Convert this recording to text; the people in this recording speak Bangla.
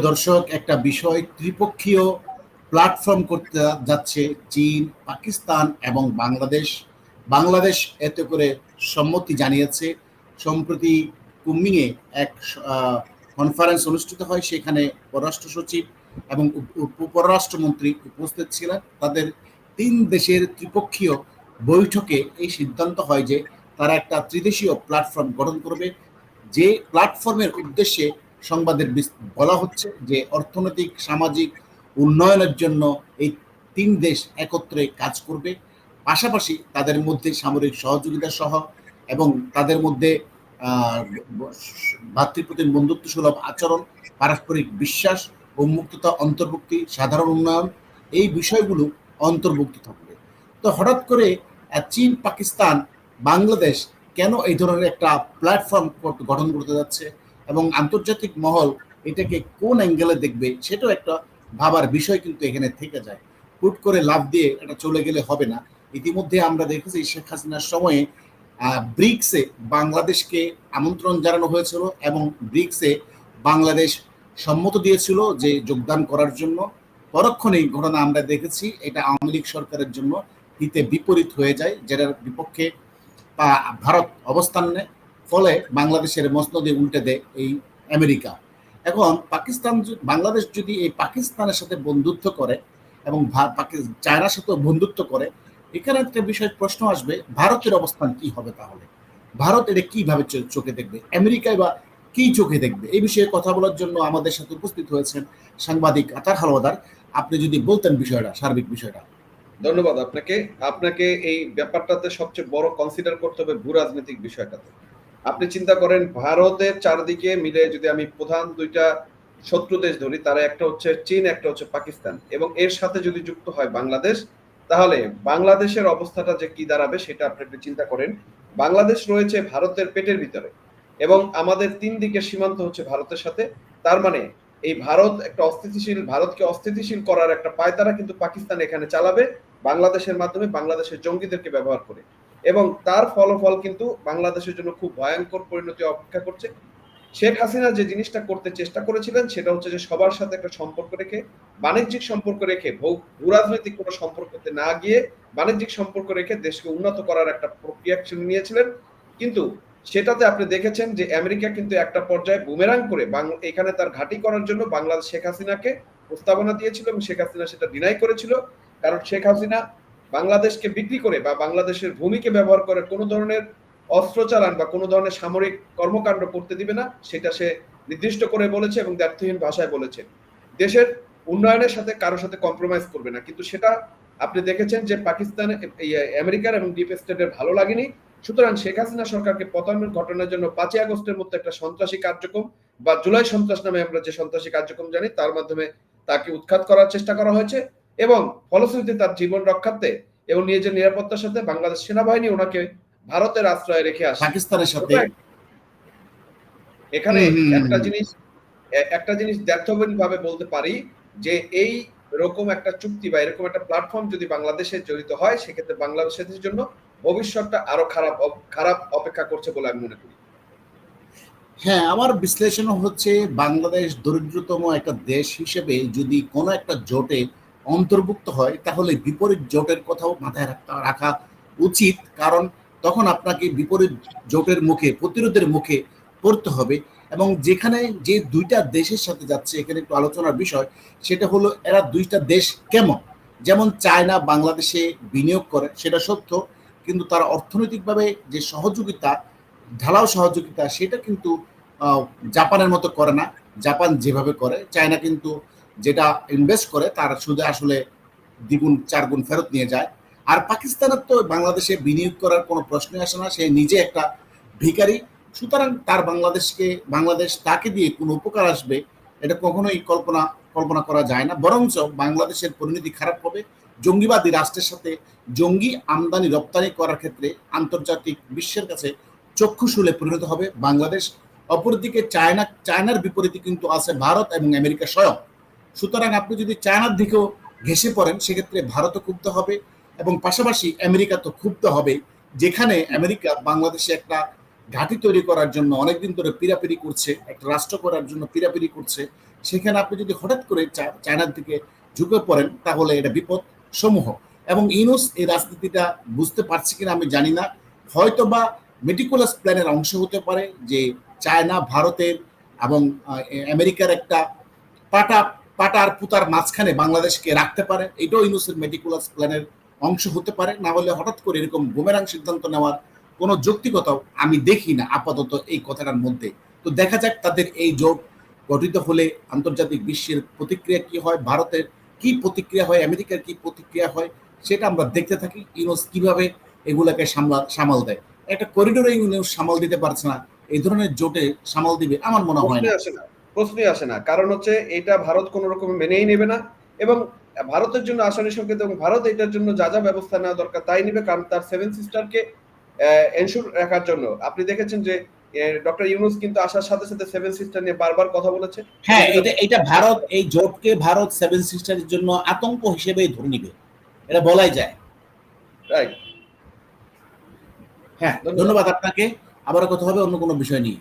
দর্শক, একটা বিষয় ত্রিপক্ষীয় প্ল্যাটফর্ম করতে যাচ্ছে চীন, পাকিস্তান এবং বাংলাদেশ। বাংলাদেশ এতে করে সম্মতি জানিয়েছে। সম্প্রতি কুমিংয়ে এক কনফারেন্স অনুষ্ঠিত হয়, সেখানে পররাষ্ট্র সচিব এবং উপ- পররাষ্ট্রমন্ত্রী উপস্থিত ছিলেন। তাদের তিন দেশের ত্রিপক্ষীয় বৈঠকে এই সিদ্ধান্ত হয় যে, তারা একটা ত্রিদেশীয় প্ল্যাটফর্ম গঠন করবে। যে প্ল্যাটফর্মের উদ্দেশ্যে সংবাদের বলা হচ্ছে যে অর্থনৈতিক, সামাজিক উন্নয়নের জন্য এই তিন দেশ একত্রে কাজ করবে। পাশাপাশি তাদের মধ্যে সামরিক সহযোগিতা সহ এবং তাদের মধ্যে ভাতৃপ্রতিম বন্ধুত্ব সুলভ আচরণ, পারস্পরিক বিশ্বাস উন্মুক্ততা অন্তর্ভুক্তি, সাধারণ উন্নয়ন, এই বিষয়গুলো অন্তর্ভুক্ত থাকবে। তো হঠাৎ করে চীন, পাকিস্তান, বাংলাদেশ কেন এই ধরনের একটা প্ল্যাটফর্ম গঠন করতে যাচ্ছে? এবং আন্তর্জাতিক মহল এটাকে কোন অ্যাঙ্গেলে দেখবে সেটাও একটা ভাবার বিষয় কিন্তু এখানে থেকে যায়। হুট করে লাভ দিয়ে এটা চলে গেলে হবে না। ইতিমধ্যে আমরা দেখেছি শেখ হাসিনার সময়ে ব্রিক্সে বাংলাদেশকে আমন্ত্রণ জানানো হয়েছিল এবং ব্রিক্সে বাংলাদেশ সম্মত দিয়েছিল যে যোগদান করার জন্য। পরক্ষণেই ঘটনা আমরা দেখেছি, এটা আওয়ামী লীগ সরকারের জন্য হিতে বিপরীত হয়ে যায়, যেটার বিপক্ষে ভারত অবস্থান নেয়। ফলে বাংলাদেশের মসনদে উল্টে দেয় এই আমেরিকা। এখন পাকিস্তান বাংলাদেশ যদি এই পাকিস্তানের সাথে বন্ধুত্ব করে এবং চায়নার সাথে বন্ধুত্ব করে, এখানে একটা বিষয় প্রশ্ন আসবে, ভারতের অবস্থান কি হবে তাহলে? ভারত এটা কীভাবে চোখে দেখবে? আমেরিকায় বা কি চোখে দেখবে? এই বিষয়ে কথা বলার জন্য আমাদের সাথে উপস্থিত হয়েছেন সাংবাদিক আতার হালওয়াদার আপনি যদি বলতেন বিষয়টা, সার্বিক বিষয়টা। ধন্যবাদ আপনাকে। আপনাকে এই ব্যাপারটাতে সবচেয়ে বড় কনসিডার করতে হবে ভূ রাজনৈতিক বিষয়টাতে। আপনি চিন্তা করেন, ভারতের চারদিকে মিলে যদি আমি প্রধান দুইটা শত্রু দেশ ধরি, তারা একটা হচ্ছে চীন, একটা হচ্ছে পাকিস্তান। এবং এর সাথে যদি যুক্ত হয় বাংলাদেশ, তাহলে বাংলাদেশের অবস্থাটা যে কি দাঁড়াবে সেটা আপনি একটু চিন্তা করেন। বাংলাদেশ রয়েছে ভারতের পেটের ভিতরে এবং আমাদের তিন দিকের সীমান্ত হচ্ছে ভারতের সাথে। তার মানে এই ভারত একটা অস্থিতিশীল, ভারতকে অস্থিতিশীল করার একটা পায়তারা কিন্তু পাকিস্তান এখানে চালাবে, বাংলাদেশের মাধ্যমে বাংলাদেশের জঙ্গিদেরকে ব্যবহার করে। এবং তার ফলাফল কিন্তু বাংলাদেশের জন্য খুব ভয়ঙ্কর পরিণতি অপেক্ষা করছে। শেখ হাসিনা যে জিনিসটা করতে চেষ্টা করেছিলেন, সেটা হচ্ছে যে সবার সাথে একটা সম্পর্ক রেখে, বাণিজ্যিক সম্পর্ক রেখে ভূরাজনৈতিক কোনো সম্পর্কতে না গিয়ে বাণিজ্যিক সম্পর্ক রেখে দেশকে উন্নত করার একটা প্রক্রিয়া নিয়েছিলেন। কিন্তু সেটাতে আপনি দেখেছেন যে আমেরিকা কিন্তু একটা পর্যায়ে বুমেরাং করে এখানে তার ঘাঁটি করার জন্য বাংলাদেশ শেখ হাসিনাকে প্রস্তাবনা দিয়েছিল এবং শেখ হাসিনা সেটা ডিনাই করেছিল। কারণ শেখ হাসিনা বাংলাদেশকে বিক্রি করে বা বাংলাদেশের ভূমিকে ব্যবহার করে কোনো ধরনের অস্ত্র চালান বা কোনো ধরনের সামরিক কর্মকাণ্ড করতে দিবে না, সেটা সে নির্দিষ্ট করে বলেছে এবং দ্ব্যর্থহীন ভাষায় বলেছে। দেশের উন্নয়নের সাথে কারোর সাথে কম্প্রোমাইজ করবে না। কিন্তু সেটা আপনি দেখেছেন যে পাকিস্তানে আমেরিকার এবং ডিপ স্টেটের ভালো লাগেনি। সুতরাং শেখ হাসিনা সরকারকে পতনের ঘটনার জন্য পাঁচই আগস্টের মধ্যে একটা সন্ত্রাসী কার্যক্রম বা জুলাই সন্ত্রাস নামে আমরা যে সন্ত্রাসী কার্যক্রম জানি, তার মাধ্যমে তাকে উৎখাত করার চেষ্টা করা হয়েছে। এবং ফলশ্রুতিতে তার জীবন রক্ষার্থে এবং নিজের নিরাপত্তার সাথে বাংলাদেশ সেনাবাহিনী ওনাকে ভারতের আশ্রয়ে রেখে আসে পাকিস্তানের সাথে। এখানে একটা জিনিস একটা জিনিস দ্ব্যর্থহীন ভাবে বলতে পারি যে এই রকম একটা চুক্তি বা এরকম একটা প্ল্যাটফর্ম যদি বাংলাদেশে জড়িত হয় সেক্ষেত্রে বাংলাদেশের জন্য ভবিষ্যৎটা আরও খারাপ খারাপ অপেক্ষা করছে বলে আমি মনে করি। হ্যাঁ আমার বিশ্লেষণ হচ্ছে বাংলাদেশ দরিদ্রতম একটা দেশ হিসেবে যদি কোনো একটা জোটে অন্তর্ভুক্ত হয়, তাহলে বিপরীত জোটের কথাও মাথায় রাখতে, রাখা উচিত। কারণ তখন আপনাকে বিপরীত জোটের মুখে, প্রতিরোধের মুখে পড়তে হবে। এবং যেখানে যে দুইটা দেশের সাথে যাচ্ছে, এখানে একটু আলোচনার বিষয়, সেটা হলো এরা দুইটা দেশ কেমন? যেমন চায়না বাংলাদেশে বিনিয়োগ করে, সেটা সত্য। কিন্তু তারা অর্থনৈতিকভাবে যে সহযোগিতা, ঢালাও সহযোগিতা, সেটা কিন্তু জাপানের মতো করে না। জাপান যেভাবে করে, চায়না কিন্তু যেটা ইনভেস্ট করে, তার সুদে আসলে দ্বিগুণ, চারগুণ ফেরত নিয়ে যায়। আর পাকিস্তানের তো বাংলাদেশে বিনিয়োগ করার কোনো প্রশ্নই আসে না। সে নিজে একটা ভিখারি। সুতরাং তার বাংলাদেশকে, বাংলাদেশ তাকে দিয়ে কোনো উপকার আসবে, এটা কখনোই কল্পনা কল্পনা করা যায় না। বরঞ্চ বাংলাদেশের পরিণতি খারাপ হবে। জঙ্গিবাদী রাষ্ট্রের সাথে জঙ্গি আমদানি, রপ্তানি করার ক্ষেত্রে আন্তর্জাতিক বিশ্বের কাছে চক্ষুশূলে পরিণত হবে। বাংলাদেশ অপরদিকে চায়না, চায়নার বিপরীতে কিন্তু আছে ভারত এবং আমেরিকা স্বয়ং। সুতরাং আপনি যদি চায়নার দিকেও ঘেসে পড়েন, সেক্ষেত্রে ভারতও ক্ষুব্ধ হবে এবং পাশাপাশি আমেরিকা তো ক্ষুব্ধ হবে যেখানে আমেরিকা বাংলাদেশে একটা ঘাঁটি তৈরি করার জন্য অনেকদিন ধরে পিরাপিরি করছে, একটা রাষ্ট্র করার জন্য পিরাপিরি করছে, সেখানে আপনি যদি হঠাৎ করে চায়নার দিকে ঝুঁকে পড়েন, তাহলে এটা বিপদ সমূহ এবং ইউনুস এই রাজনীতিটা বুঝতে পারছে কিনা আমি জানি না। হয়তো বা মেটিকুলাস প্ল্যানের অংশ হতে পারে যে চায়না, ভারতের এবং আমেরিকার একটা পাটা পাটার পুতার মাঝখানে বাংলাদেশকে রাখতে পারে, এটাও ইউনুসের মেটিকুলাস প্ল্যানের অংশ হতে পারে, না হলে হঠাৎ করে এরকম বুমেরাং সিদ্ধান্ত নেওয়ার কোনো যৌক্তিকতাও আমি দেখি না আপাতত এই কথাটার মধ্যে। তো দেখা যাক তাদের এই জোট গঠিত হলে আন্তর্জাতিক বিশ্বের প্রতিক্রিয়া কি হয়, ভারতের কি প্রতিক্রিয়া হয়, আমেরিকার কি প্রতিক্রিয়া হয়, সেটা আমরা দেখতে থাকি, ইউনুস কীভাবে এগুলাকে সামলা, সামাল দেয়। একটা করিডোরে ইউনুস সামাল দিতে পারছে না, এই ধরনের জোটে সামাল দিবে, আমার মনে হয় না। প্রশ্নই আসে না। কারণ হচ্ছে এটা ভারত কোন রকম মেনেই নেবে না এবং ভারতের জন্য আসানি সংকেত এবং ভারত এটার জন্য যা যা ব্যবস্থা নেওয়া দরকার তাই নেবে কারণ তার সেভেন সিস্টারকে এনশোর রাখার জন্য। আপনি দেখেছেন যে ডক্টর ইউনুস কিন্তু আসার সাথে সাথে সেভেন সিস্টার নিয়ে বারবার কথা বলেছে। হ্যাঁ এটা এটা ভারত এই জোটকে ভারত সেভেন সিস্টারের জন্য আতঙ্ক হিসেবেই ধরে নিবে। এটা বলাই যায়। রাইট হ্যাঁ ধন্যবাদ। ধন্যবাদ আপনাকে। আবার কথা হবে অন্য কোনো বিষয় নিয়ে।